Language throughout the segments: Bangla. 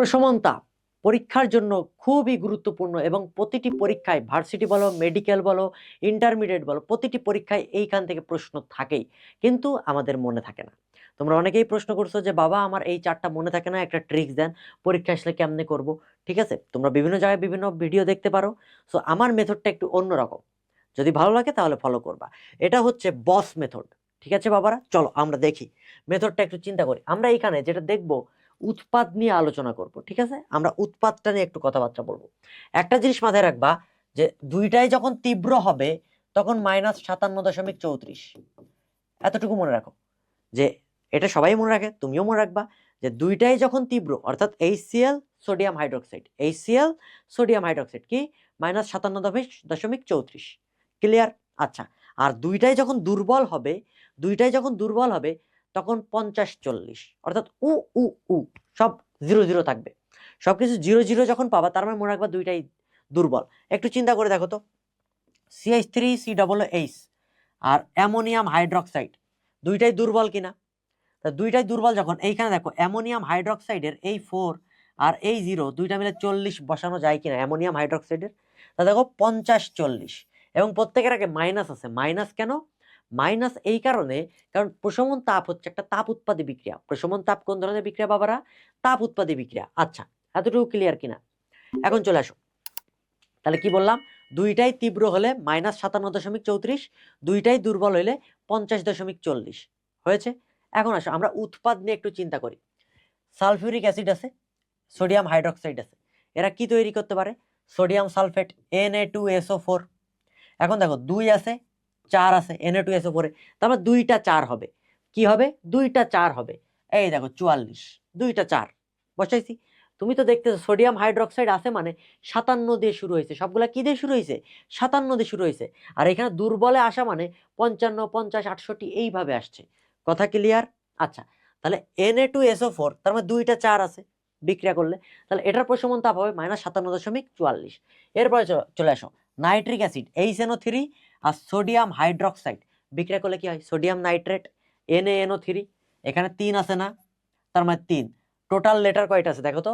প্রশমন তাপ পরীক্ষার জন্য খুবই গুরুত্বপূর্ণ এবং প্রতিটি পরীক্ষায় ভার্সিটি বলো, মেডিকেল বলো, ইন্টারমিডিয়েট বলো, প্রতিটি পরীক্ষায় এইখান থেকে প্রশ্ন থাকেই, কিন্তু আমাদের মনে থাকে না। তোমরা অনেকেই প্রশ্ন করছ যে, বাবা, আমার এই চারটা মনে থাকে না, একটা ট্রিক্স দেন, পরীক্ষা আসলে কেমনে করব? ঠিক আছে? তোমরা বিভিন্ন জায়গায় বিভিন্ন ভিডিও দেখতে পারো। সো আমার মেথডটা একটু অন্যরকম। যদি ভালো লাগে তাহলে ফলো করবা। এটা হচ্ছে বস মেথড ঠিক আছে বাবারা? চলো আমরা দেখি। মেথডটা একটু চিন্তা করি। আমরা এখানে যেটা দেখব উৎপাদ নিয়ে আলোচনা করব, ঠিক আছে? আমরা উৎপাদটা নিয়ে একটু কথাবার্তা বলব। একটা জিনিস মাথায় রাখবা যে দুইটাই যখন তীব্র হবে, তখন মাইনাস সাতান্ন দশমিক চৌত্রিশ। এতটুকু মনে রাখো। যে এটা সবাই মনে রাখে, তুমিও মনে রাখবা যে দুইটাই যখন তীব্র, অর্থাৎ HCl sodium hydroxide HCl sodium hydroxide কি? মাইনাস সাতান্ন দশমিক চৌত্রিশ। ক্লিয়ার আচ্ছা। আর দুইটাই যখন দুর্বল হবে, দুইটাই যখন দুর্বল হবে তখন পঞ্চাশ চল্লিশ। অর্থাৎ উ উ উ, সব জিরো জিরো থাকবে। সব কিছু জিরো জিরো যখন পাবা, তার মানে মনে রাখবা দুইটাই দুর্বল। একটু চিন্তা করে দেখো তো। CH three C double H আর অ্যামোনিয়াম হাইড্রক্সাইড, দুইটাই দুর্বল কিনা? তা দুইটাই দুর্বল যখন, এইখানে দেখো, অ্যামোনিয়াম হাইড্রক্সাইডের এই ফোর আর এই জিরো দুইটা মিলে চল্লিশ বসানো যায় কিনা, অ্যামোনিয়াম হাইড্রক্সাইডের? তা দেখো, পঞ্চাশ চল্লিশ। এবং প্রত্যেকের আগে মাইনাস আছে। মাইনাস কেন? মাইনাস এই কারণে, কারণ প্রশমন তাপ হচ্ছে একটা তাপ উৎপাদী বিক্রিয়া। প্রশমন তাপ কোন ধরনের বিক্রিয়া, বাবারা? তাপ উৎপাদী বিক্রিয়া। আচ্ছা এতটুকু ক্লিয়ার কিনা? এখন চলে আসো। তাহলে কি বললাম? দুইটাই তীব্র হলে মাইনাস সাতান্ন দশমিক চৌত্রিশ, দুইটাই দুর্বল হলে পঞ্চাশ দশমিক চল্লিশ। হয়েছে? এখন আসো, আমরা উৎপাদ নিয়ে একটু চিন্তা করি। সালফিউরিক অ্যাসিড আছে, সোডিয়াম হাইড্রক্সাইড আছে। এরা কি তৈরি করতে পারে? Sodium sulphate N A two SO four এখন দেখো, দুই আছে চার আছে এন এ টু এসও ফোরে তারপর দুইটা চার হবে। কি হবে? দুইটা চার হবে। এই দেখো, চুয়াল্লিশ। দুইটা চার। বসাইছি। তুমি তো দেখতেছো সোডিয়াম হাইড্রক্সাইড আছে মানে সাতান্ন দিয়ে শুরু হয়েছে। সবগুলা কি দিয়ে শুরু হয়েছে? সাতান্ন দিয়ে শুরু হয়েছে। আর এখানে দুর্বলে আসা মানে পঞ্চান্ন, পঞ্চাশ, আটষট্টি এইভাবে আসছে। কথা ক্লিয়ার আচ্ছা তাহলে N A two SO four তার মানে দুইটা চার আছে বিক্রিয়া করলে। তাহলে এটার প্রশমন তাপ হবে মাইনাস সাতান্ন দশমিক চুয়াল্লিশ। এরপরে চলে আসো। Nitric acid H NO three আর সোডিয়াম হাইড্রক্সাইড। বিক্রিয়া করলে কি হয়? Sodium nitrate N NO three এখানে তিন আছে না? তার মানে তিন। টোটাল লেটার কয়টা আছে? দেখো তো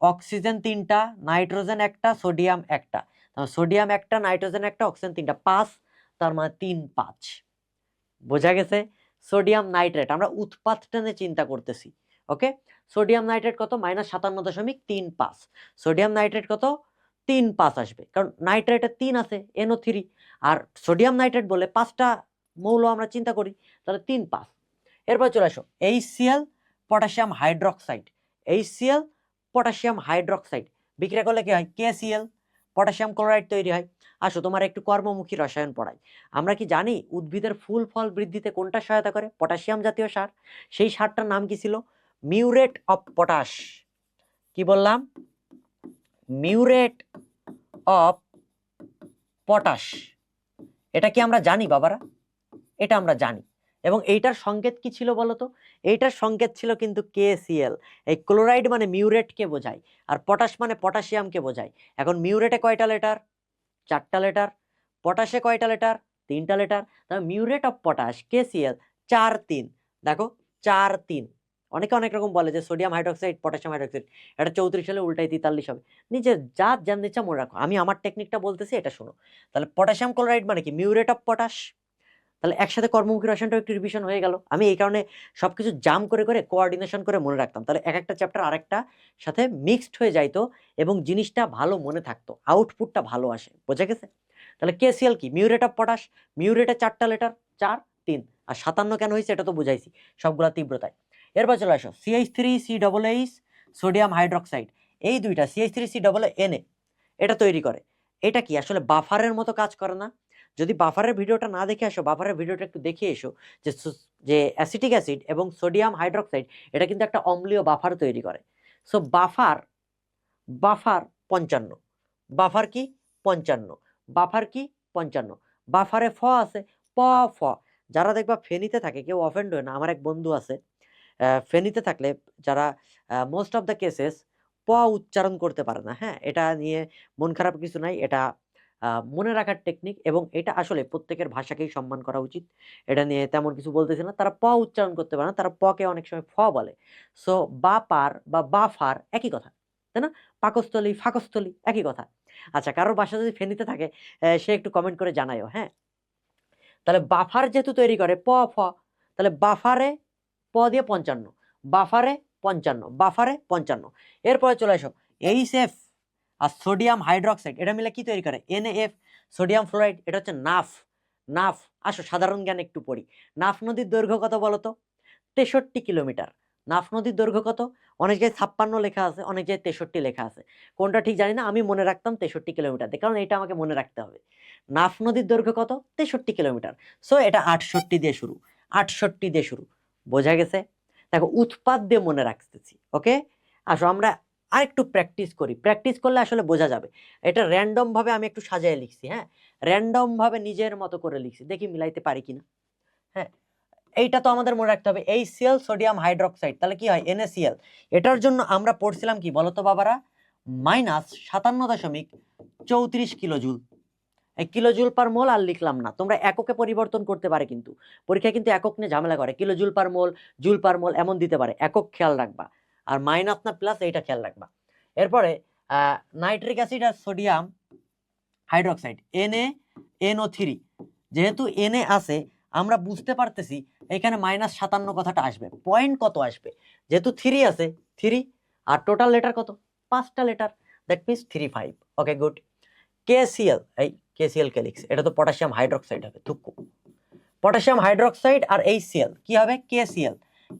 অক্সিজেন তিনটা নাইট্রোজেন একটা, সোডিয়াম একটা। সোডিয়াম একটা নাইট্রোজেন একটা অক্সিজেন তিনটা, পাঁচ, তার মানে তিন, পাঁচ। বোঝা গেছে? সোডিয়াম নাইট্রেট, আমরা উৎপাদটা নিয়ে চিন্তা করতেছি ওকে সোডিয়াম নাইট্রেট কত? মাইনাস সাতান্ন দশমিক তিন পাঁচ। সোডিয়াম নাইট্রেট কত? তিন পাঁচ আসবে। কারণ নাইট্রেটের তিন আছে এনও থ্রি আর সোডিয়াম নাইট্রেট বলে পাঁচটা মৌল আমরা চিন্তা করি, তাহলে তিন পাঁচ এরপর চলে আসো HCL potassium hydroxide HCL potassium hydroxide বিক্রিয়া করলে কি হয়? কেসিএল পটাশিয়াম ক্লোরাইড তৈরি হয়। আসো, তোমার একটু কর্মমুখী রসায়ন পড়াই। আমরা কি জানি উদ্ভিদের ফুল ফল বৃদ্ধিতে কোনটা সহায়তা করে? পটাশিয়াম জাতীয় সার। সেই সারটার নাম কি ছিল? মিউরেট অফ পটাশ কি বললাম? Muriate of potash. এটা কি আমরা জানি, বাবারা? এটা আমরা জানি। এবং এইটার সংকেত কি ছিল বলতো? এইটার সংকেত ছিল কিন্তু কে কেসিএল এই ক্লোরাইড মানে মিউরেটকে বোঝায়, আর পটাশ মানে পটাশিয়ামকে বোঝায়। এখন মিউরেটে কয়টা লেটার? চারটা লেটার। পটাশে কয়টা লেটার? তিনটা লেটার। তাহলে মিউরেট অফ পটাশ কে কেসিএল চার তিন। দেখো, চার তিন। অনেকে অনেক রকম বলে যে সোডিয়াম হাইড্রক্সাইড পটাশিয়াম হাইড্রক্সাইড এটা চৌত্রিশ হলে উল্টাই তেতাল্লিশ হবে। নিজে যা জান ইচ্ছা মনে রাখো। আমি আমার টেকনিকটা বলতেছি, এটা শোনো। তাহলে পটাশিয়াম ক্লোরাইড মানে কি? মিউরেট অফ পটাশ তাহলে একসাথে কর্মমুখী রসায়নটাও একটু রিভিশন হয়ে গেল। আমি এই কারণে সব কিছু জাম করে করে কোঅর্ডিনেশন করে মনে রাখতাম। তাহলে এক একটা চ্যাপ্টার আরেকটা সাথে মিক্সড হয়ে যাইতো এবং জিনিসটা ভালো মনে থাকতো। আউটপুটটা ভালো আসে। বোঝা গেছে? তাহলে কেসিএল কি? মিউরেট অফ পটাশ মিউরেটের চারটা লেটার চার, তিন। আর সাতান্ন কেন হয়েছে এটা তো বুঝাইছি। সবগুলা তীব্রতায়। এরপর চলে আসো CH three C double H sodium hydroxide এই দুইটা CH three C double NA এটা তৈরি করে। এটা কি? আসলে বাফারের মতো কাজ করে না। যদি বাফারের ভিডিওটা না দেখে আসো, বাফারের ভিডিওটা একটু দেখে এসো যে যে অ্যাসিটিক অ্যাসিড এবং সোডিয়াম হাইড্রক্সাইড, এটা কিন্তু একটা অম্লীয় বাফার তৈরি করে। সো বাফার বাফার পঞ্চান্ন। বাফার কি? পঞ্চান্ন। বাফার কি? পঞ্চান্ন। বাফারে ফ আছে, প, ফ। যারা দেখবা ফেনিতে থাকে, কেউ অফেন্ড হয় না, আমার এক বন্ধু আছে ফেনিতে থাকলে যারা মোস্ট অফ দ্য কেসেস প উচ্চারণ করতে পারে না হ্যাঁ? এটা নিয়ে মন খারাপ কিছু নাই, এটা মনে রাখার টেকনিক এবং এটা আসলে প্রত্যেকের ভাষাকেই সম্মান করা উচিত। এটা নিয়ে তেমন কিছু বলতেছে না, তারা প উচ্চারণ করতে পারে না, তারা পকে অনেক সময় ফ বলে। সো বা পার বা বা ফার একই কথা, তাই না? পাকস্থলী, ফাকস্থলী একই কথা। আচ্ছা কারোর বাসা যদি ফেনিতে থাকে সে একটু কমেন্ট করে জানায়ও হ্যাঁ? তাহলে বাফার যেহেতু তৈরি করে প ফ তাহলে বাফারে প দিয়ে পঞ্চান্ন, বাফারে পঞ্চান্ন বাফারে পঞ্চান্ন। এরপরে চলে আসো এইচ এফ আর সোডিয়াম হাইড্রোক্সাইড এটা মিলে কি তৈরি করে? এনএএফ সোডিয়াম ফ্লোরাইড এটা হচ্ছে নাফ। নাফ, আসো সাধারণ জ্ঞান একটু পড়ি। নাফ নদীর দৈর্ঘ্য কত বলো তো? তেষট্টি কিলোমিটার। নাফ নদীর দৈর্ঘ্য কত? অনেক জায়গায় ছাপ্পান্ন লেখা আছে, অনেক জায়গায় তেষট্টি লেখা আছে। কোনটা ঠিক জানি না, আমি মনে রাখতাম তেষট্টি কিলোমিটার কারণ এটা আমাকে মনে রাখতে হবে। নাফ নদীর দৈর্ঘ্য কত? তেষট্টি কিলোমিটার। সো এটা আটষট্টি দিয়ে শুরু। আটষট্টি দিয়ে শুরু। বোঝা গেছে? দেখো উৎপাদ দিয়ে মনে রাখতেছি ওকে আসো, আমরা আর একটু প্র্যাকটিস করি। প্র্যাকটিস করলে আসলে বোঝা যাবে। এটা র্যান্ডম ভাবে আমি একটু সাজিয়ে লিখছি হ্যাঁ? র্যান্ডম ভাবে নিজের মতো করে লিখছি, দেখি মিলাইতে পারি কিনা হ্যাঁ? এইটা তো আমাদের মনে রাখতে হবে, এই সিএল সোডিয়াম হাইড্রোক্সাইড তাহলে কি হয়? এনএসিএল এটার জন্য আমরা পড়ছিলাম কি বলতো বাবারা? মাইনাস সাতান্ন দশমিক চৌত্রিশ কিলোজুল। এই কিলোজুল পার মোল আর লিখলাম না। তোমরা এককে পরিবর্তন করতে পারে কিন্তু। পরীক্ষায় কিন্তু একক নিয়ে ঝামেলা করে। Kilojoule per mole, joule per mole এমন দিতে পারে। একক খেয়াল রাখবা। আর মাইনাস না প্লাস এইটা খেয়াল রাখবা। এরপরে নাইট্রিক অ্যাসিড আর sodium hydroxide NA NO three যেহেতু এনএ আছে, আমরা বুঝতে পারতেছি এখানে মাইনাস সাতান্ন কথাটা আসবে। পয়েন্ট কত আসবে? যেহেতু থ্রি আছে থ্রি আর টোটাল লেটার কত? পাঁচটা letter that means three five okay good KCL এই কেসিএল কে এটা তো পটাশিয়াম হাইড্রোক্সাইড হবে থুক্কু পটাশিয়াম হাইড্রোক্সাইড আর এইচসিএল কি হবে? কেসিএল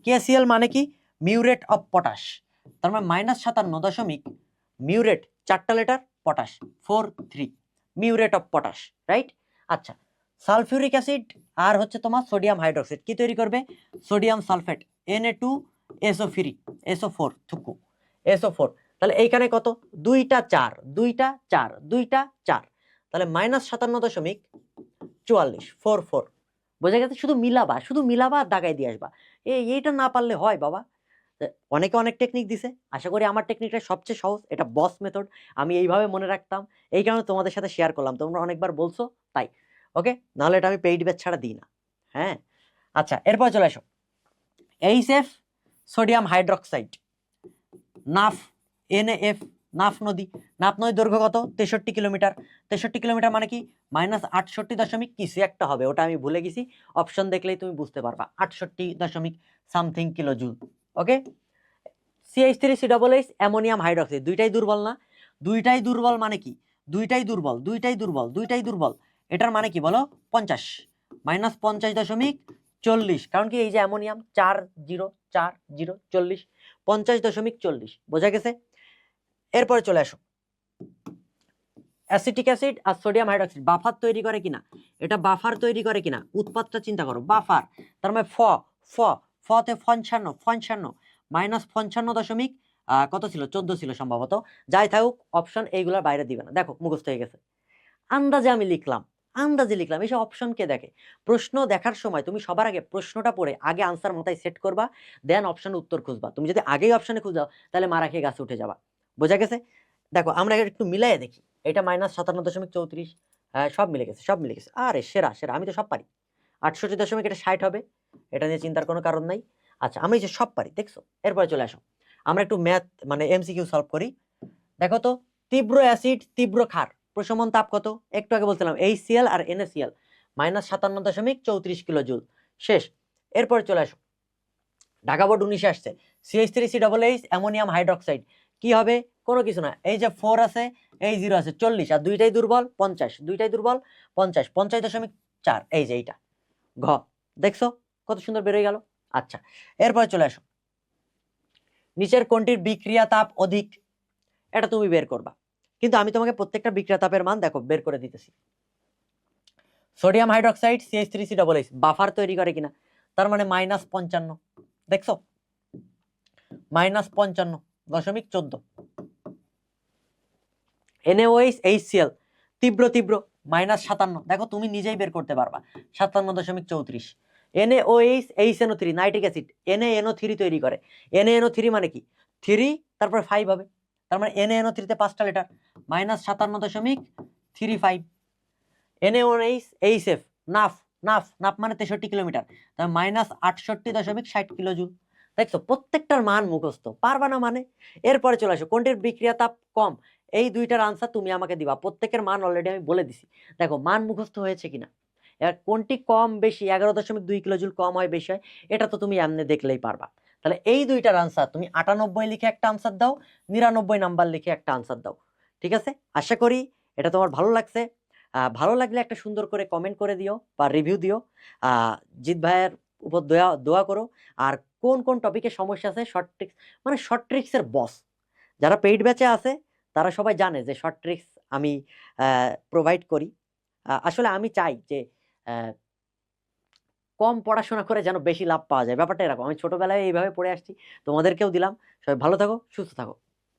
কেসিএল মানে কি? মিউরেট অফ পটাশ তার মানে মাইনাস সাতান্ন দশমিক মিউরেট চারটা letter potash four three muriate of potash right আচ্ছা সালফিউরিক অ্যাসিড আর হচ্ছে তোমার সোডিয়াম হাইড্রোক্সাইড কি তৈরি করবে? Sodium sulphate N A two SO free SO four থুকু SO four তাহলে এইখানে কত? দুইটা চার দুইটা চার দুইটা চার। তাহলে মাইনাস সাতান্ন দশমিক চুয়াল্লিশ ফোর ফোর বোঝা গেছে শুধু মিলাবা শুধু মিলাবা দাগাই দিয়ে আসবা। এই, এইটা না পারলে হয় বাবা। অনেকে অনেক টেকনিক দিছে। আশা করি আমার টেকনিকটা সবচেয়ে সহজ। এটা বস মেথড আমি এইভাবে মনে রাখতাম। এই কারণে তোমাদের সাথে শেয়ার করলাম। তোমরা অনেকবার বলছো, তাই। ওকে নাহলে এটা আমি পেইড ব্যাচ ছাড়া দিই না। হ্যাঁ? আচ্ছা এরপর চলে আসো। H F sodium hydroxide NaF N F Naf নদী। নাফ নদীর দৈর্ঘ্য কত? তেষট্টি কিলোমিটার। তেষট্টি কিলোমিটার মানে কি? মাইনাস আটষট্টি দশমিক কিছু একটা হবে, ওটা আমি ভুলে গেছি। অপশন দেখলেই তুমি বুঝতে পারবা। আটষট্টি দশমিক something kilo joule okay CH three C double H ammonium hydroxide, দুইটাই দুর্বল না? দুইটাই দুর্বল মানে কি? দুইটাই দুর্বল দুইটাই দুর্বল দুইটাই দুর্বল। এটার মানে কি বলো? পঞ্চাশ। মাইনাস পঞ্চাশ দশমিক চল্লিশ। কারণ কি? এই যে অ্যামোনিয়াম, চার জিরো চার জিরো, চল্লিশ। পঞ্চাশ দশমিক চল্লিশ। বোঝা গেছে? এরপরে চলে আসো। অ্যাসিটিক অ্যাসিড আর সোডিয়াম হাইড্রোক্সাইড বাফার তৈরি করে কিনা? এটা বাফার তৈরি করে কিনা? উৎপাদটা চিন্তা করো বাফার তার মানে ফ ফ, ফতে পঞ্চান্ন পঞ্চান্ন মাইনাস পঞ্চান্ন দশমিক কত ছিল? চোদ্দ ছিল সম্ভবত। যাই থাকুক অপশন এইগুলোর বাইরে দিবে না। দেখো, মুখস্থ হয়ে গেছে। আন্দাজে আমি লিখলাম, আন্দাজে লিখলাম এইসব অপশন কে দেখে? প্রশ্ন দেখার সময় তুমি সবার আগে প্রশ্নটা পড়ে আগে আনসার মাথায় সেট করবা দেন অপশন উত্তর খুঁজবা। তুমি যদি আগেই অপশনে খুঁজাও, তাহলে মারা খেয়ে গাছে উঠে যাবা। বোঝা গেছে? দেখো, আমরা একটু মিলাই দেখি। এটা মাইনাস সাতান্ন দশমিক চৌত্রিশ হ্যাঁ সব মিলে গেছে, সব মিলে গেছে। আরে, সেরা সেরা, আমি তো সব পারি। আটষট্টি দশমিক, এটা ষাট হবে। এটা নিয়ে চিন্তার কোনো কারণ নাই। আচ্ছা আমি যে সব পারি, দেখছ? এরপরে চলে আসো। আমরা একটু ম্যাথ মানে এমসিকিউ সলভ করি। দেখো তো, তীব্র অ্যাসিড তীব্র ক্ষার, প্রশমন তাপ কত? একটু আগে বলছিলাম এইচসিএল আর এনএসিএল মাইনাস সাতান্ন দশমিক চৌত্রিশ কিলো জুল। শেষ। এরপরে চলে আসো। ঢাকা বোর্ড উনিশে আসছে। CH three C double H ammonium hydroxide কি হবে? কোনো কিছু না। এই যে ফোর আছে, এই জিরো আছে, চল্লিশ। আর দুইটাই দুর্বল, পঞ্চাশ। দুইটাই দুর্বল, পঞ্চাশ। পঞ্চাশ দশমিক চার, এই যে এইটা। ঘ। দেখছ? কত সুন্দর বেরোয় গেল? আচ্ছা। এরপরে চলে আসো। নিচের কোনটির বিক্রিয়া তাপ অধিক? এটা তুমি বের করবা। কিন্তু আমি তোমাকে প্রত্যেকটা বিক্রিয়া তাপের মান দেখো, বের করে দিতেছি। Sodium hydroxide CH three C double H buffer তৈরি করে কিনা? তার মানে মাইনাস পঞ্চান্ন। দেখছ? মাইনাস পঞ্চান্ন। দশমিক চোদ্দ। এনএওএইচ এইচসিএল তীব্র তীব্র মাইনাস সাতান্ন। দেখো, তুমি নিজেই বের করতে পারবা। সাতান্ন দশমিক চৌত্রিশ। NaOH H NO three nitric acid NA NO three তৈরি করে। এনএ এনও থ্রি মানে কি? থ্রি তারপরে ফাইভ হবে। তার মানে এনএ এনও থ্রিতে পাঁচটা লিটার মাইনাস সাতান্ন দশমিক three five NA one H H F NaF NaF NaF মানে তেষট্টি কিলোমিটার। তাহলে মাইনাস আটষট্টি দশমিক ষাট কিলোজুল দেখছ প্রত্যেকটার মান মুখস্থ। পারবা না মানে? এরপরে চলে আসো, কোনটির বিক্রিয়া তাপ কম? এই দুইটার আনসার তুমি আমাকে দিবা। প্রত্যেকের মান অলরেডি আমি বলে দিছি। দেখো, মান মুখস্থ হয়েছে কিনা? এবার কোনটি কম বেশি? এগারো দশমিক দুই কিলোজুল কম হয় বেশি হয়, এটা তো তুমি এমনি দেখলেই পারবা। তাহলে এই দুইটার আনসার তুমি আটানব্বই লিখে একটা আনসার দাও, নিরানব্বই নাম্বার লিখে একটা আনসার দাও। ঠিক আছে? আশা করি এটা তোমার ভালো লাগছে। ভালো লাগলে একটা সুন্দর করে কমেন্ট করে দিও বা রিভিউ দিও। জিৎ ভাইয়ের উপর দোয়া দোয়া করো। আর কোন কোন টপিকে সমস্যা আছে শর্ট ট্রিক্স মানে শর্ট ট্রিক্সের বস যারা পেইড ব্যাচে আছে, তারা সবাই জানে যে শর্ট ট্রিক্স আমি প্রোভাইড করি। আসলে আমি চাই যে কম পড়াশোনা করে যেন বেশি লাভ পাওয়া যায়। ব্যাপারটা এরকম। আমি ছোটবেলায় এইভাবে পড়ে আসছি। তোমাদেরকেও দিলাম। সবাই ভালো থাকো, সুস্থ থাকো।